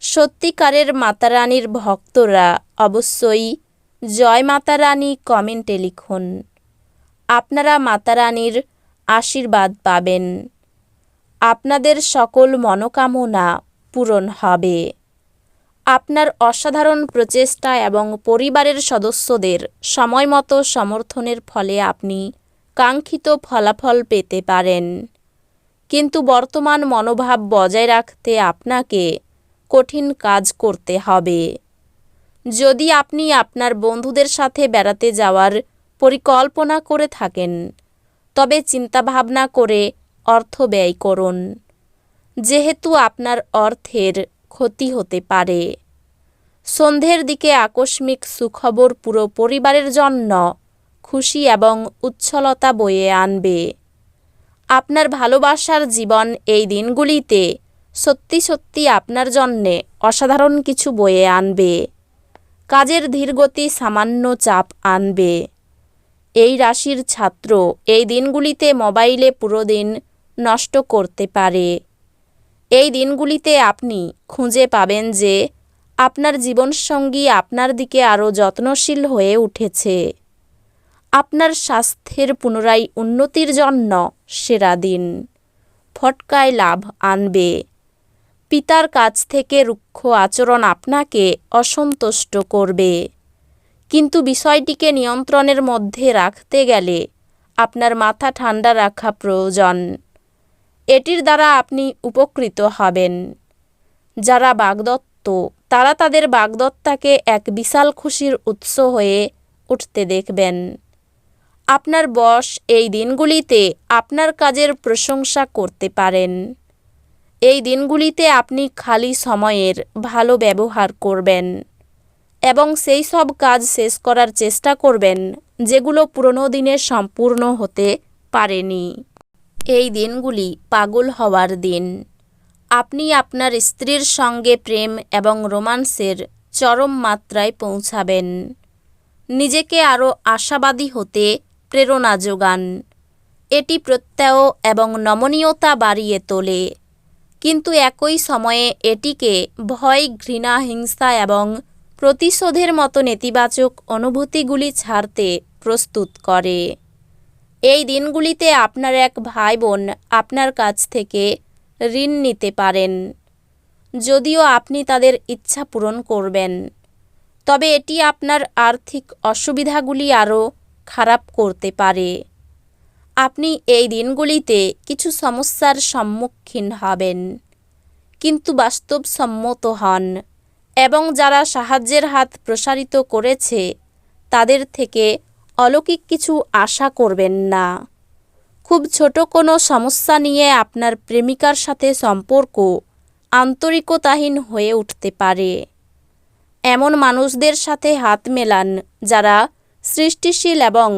সত্যিকারের মাতারানীর ভক্তরা অবশ্যই জয় মাতারানী কমেন্টে লিখুন। আপনারা মাতারানীর আশীর্বাদ পাবেন। আপনাদের সকল মনোকামনা পূরণ হবে। আপনার অসাধারণ প্রচেষ্টা এবং পরিবারের সদস্যদের সময়মতো সমর্থনের ফলে আপনি কাঙ্ক্ষিত ফলাফল পেতে পারেন। কিন্তু বর্তমান মনোভাব বজায় রাখতে আপনাকে কঠিন কাজ করতে হবে। যদি আপনি আপনার বন্ধুদের সাথে বেড়াতে যাওয়ার পরিকল্পনা করে থাকেন, তবে চিন্তাভাবনা করে অর্থ ব্যয় করুন, যেহেতু আপনার অর্থের ক্ষতি হতে পারে। সন্ধ্যের দিকে আকস্মিক সুখবর পুরো পরিবারের জন্য খুশি এবং উচ্ছলতা বয়ে আনবে। আপনার ভালোবাসার জীবন এই দিনগুলিতে সত্যি সত্যি আপনার জন্যে অসাধারণ কিছু বয়ে আনবে। কাজের ধীরগতি সামান্য চাপ আনবে। এই রাশির ছাত্র এই দিনগুলিতে মোবাইলে পুরো দিন নষ্ট করতে পারে। এই দিনগুলিতে আপনি খুঁজে পাবেন যে আপনার জীবনসঙ্গী আপনার দিকে আরও যত্নশীল হয়ে উঠেছে। আপনার স্বাস্থ্যের পুনরায় উন্নতির জন্য সেরা দিন। ফটকায় লাভ আনবে। পিতার কাছ থেকে রুক্ষ আচরণ আপনাকে অসন্তুষ্ট করবে। কিন্তু বিষয়টিকে নিয়ন্ত্রণের মধ্যে রাখতে গেলে আপনার মাথা ঠান্ডা রাখা প্রয়োজন। এটির দ্বারা আপনি উপকৃত হবেন। যারা বাগদত্ত, তারা তাদের বাগদত্তাকে এক বিশাল খুশির উৎস হয়ে উঠতে দেখবেন। আপনার বস এই দিনগুলিতে আপনার কাজের প্রশংসা করতে পারেন। এই দিনগুলিতে আপনি খালি সময়ের ভালো ব্যবহার করবেন এবং সেই সব কাজ শেষ করার চেষ্টা করবেন যেগুলো পুরনো দিনে সম্পূর্ণ হতে পারেনি। এই দিনগুলি পাগল হওয়ার দিন। আপনি আপনার স্ত্রীর সঙ্গে প্রেম এবং রোমান্সের চরম মাত্রায় পৌঁছাবেন। নিজেকে আরও আশাবাদী হতে প্রেরণা যোগান। এটি প্রত্যয় এবং নমনীয়তা বাড়িয়ে তোলে। কিন্তু একই সময়ে এটিকে ভয়, ঘৃণা, হিংসা এবং প্রতিশোধের মতো নেতিবাচক অনুভূতিগুলি ছাড়তে প্রস্তুত করে। এই দিনগুলিতে আপনার এক ভাই বোন আপনার কাছ থেকে ঋণ নিতে পারেন, যদিও আপনি তাদের ইচ্ছা পূরণ করবেন। তবে এটি আপনার আর্থিক অসুবিধাগুলি আরও খারাপ করতে পারে। আপনি এই দিনগুলিতে কিছু সমস্যার সম্মুখীন হবেন, কিন্তু বাস্তবসম্মত হন এবং যারা সাহায্যের হাত প্রসারিত করেছে, তাদের থেকে অলৌকিক কিছু আশা করবেন না। খুব ছোট কোনো সমস্যা নিয়ে আপনার প্রেমিকার সাথে সম্পর্ক আন্তরিকতাহীন হয়ে উঠতে পারে। এমন মানুষদের সাথে হাত মেলান যারা সৃষ্টিশীল এবং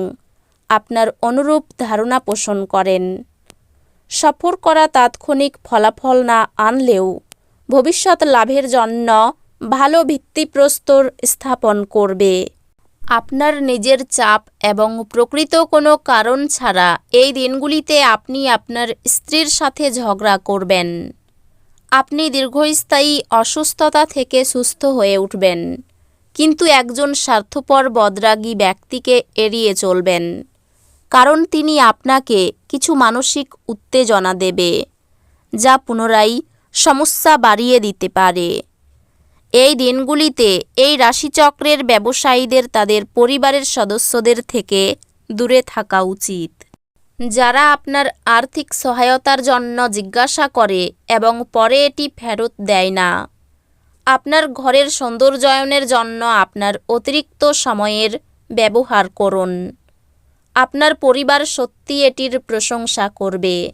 আপনার অনুরূপ ধারণা পোষণ করেন। সফর করা তাৎক্ষণিক ফলাফল না আনলেও ভবিষ্যৎ লাভের জন্য ভালো ভিত্তিপ্রস্তর স্থাপন করবে। আপনার নিজের চাপ এবং প্রকৃত কোনো কারণ ছাড়া এই দিনগুলিতে আপনি আপনার স্ত্রীর সাথে ঝগড়া করবেন। আপনি দীর্ঘস্থায়ী অসুস্থতা থেকে সুস্থ হয়ে উঠবেন, কিন্তু একজন স্বার্থপর বদরাগী ব্যক্তিকে এড়িয়ে চলবেন। কারণ তিনি আপনাকে কিছু মানসিক উত্তেজনা দেবে, যা পুনরায় সমস্যা বাড়িয়ে দিতে পারে। এই দিনগুলিতে এই রাশিচক্রের ব্যবসায়ীদের, তাদের পরিবারের সদস্যদের থেকে দূরে থাকা উচিত। যারা আপনার আর্থিক সহায়তার জন্য জিজ্ঞাসা করে এবং পরে এটি ফেরত দেয় না, আপনার ঘরের সৌন্দর্যায়নের জন্য আপনার অতিরিক্ত সময়ের ব্যবহার করুন। আপনার পরিবার সত্যি এটির প্রশংসা করবে।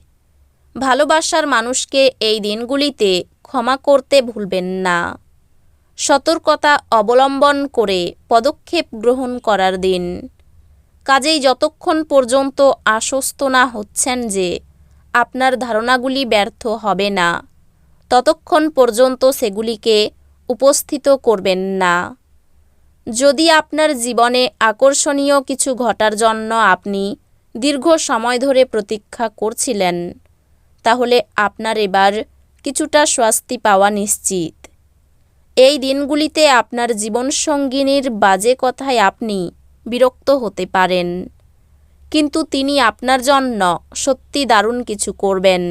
ভালোবাসার মানুষকে এই দিনগুলিতে ক্ষমা করতে ভুলবেন না। সতর্কতা অবলম্বন করে পদক্ষেপ গ্রহণ করার দিন। কাজেই যতক্ষণ পর্যন্ত আশ্বস্ত না হচ্ছেন যে আপনার ধারণাগুলি ব্যর্থ হবে না, ততক্ষণ পর্যন্ত সেগুলিকে উপস্থিত করবেন না। যদি আপনার জীবনে আকর্ষণীয় কিছু ঘটার জন্য আপনি দীর্ঘ সময় ধরে প্রতীক্ষা করছিলেন, তাহলে আপনার এবার কিছুটা স্বস্তি পাওয়া নিশ্চিত। এই দিনগুলিতে আপনার জীবনসঙ্গিনীর বাজে কথায় আপনি বিরক্ত হতে পারেন, কিন্তু তিনি আপনার জন্য সত্যি দারুণ কিছু করবেন।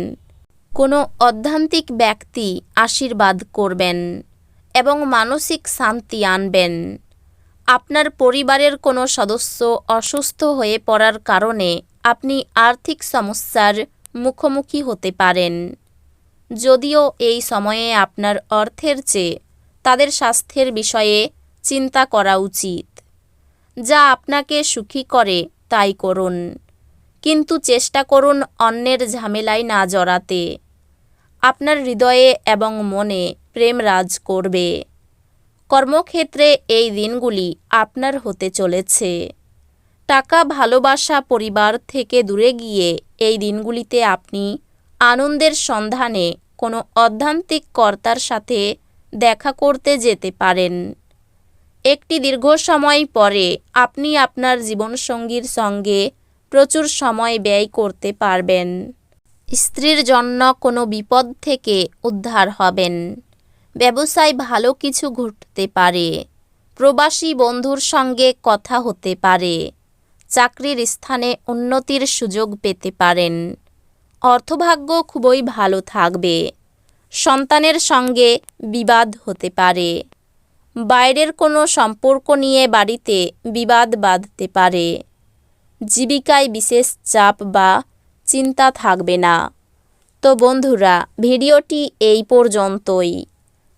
কোনো অধ্যান্তিক ব্যক্তি আশীর্বাদ করবেন এবং মানসিক শান্তি আনবেন। আপনার পরিবারের কোনো সদস্য অসুস্থ হয়ে পড়ার কারণে আপনি আর্থিক সমস্যার মুখোমুখি হতে পারেন। যদিও এই সময়ে আপনার অর্থের চেয়ে তাদের স্বাস্থ্যের বিষয়ে চিন্তা করা উচিত। যা আপনাকে সুখী করে, তাই করুন। কিন্তু চেষ্টা করুন অন্যের ঝামেলায় না জড়াতে। আপনার হৃদয়ে এবং মনে প্রেম রাজ করবে। কর্মক্ষেত্রে এই দিনগুলি আপনার হতে চলেছে। টাকা, ভালোবাসা, পরিবার থেকে দূরে গিয়ে এই দিনগুলিতে আপনি আনন্দের সন্ধানে কোনো অধ্যান্তিক কর্তার সাথে দেখা করতে যেতে পারেন। একটি দীর্ঘ সময় পরে আপনি আপনার জীবনসঙ্গীর সঙ্গে প্রচুর সময় ব্যয় করতে পারবেন। স্ত্রীর জন্য কোনো বিপদ থেকে উদ্ধার হবেন। ব্যবসায় ভালো কিছু ঘটতে পারে। প্রবাসী বন্ধুর সঙ্গে কথা হতে পারে। চাকরির স্থানে উন্নতির সুযোগ পেতে পারেন। অর্থভাগ্য খুবই ভালো থাকবে। সন্তানের সঙ্গে বিবাদ হতে পারে। বাইরের কোনো সম্পর্ক নিয়ে বাড়িতে বিবাদ বাঁধতে পারে। জীবিকায় বিশেষ চাপ বা চিন্তা থাকবে না। তো বন্ধুরা, ভিডিওটি এই পর্যন্তই।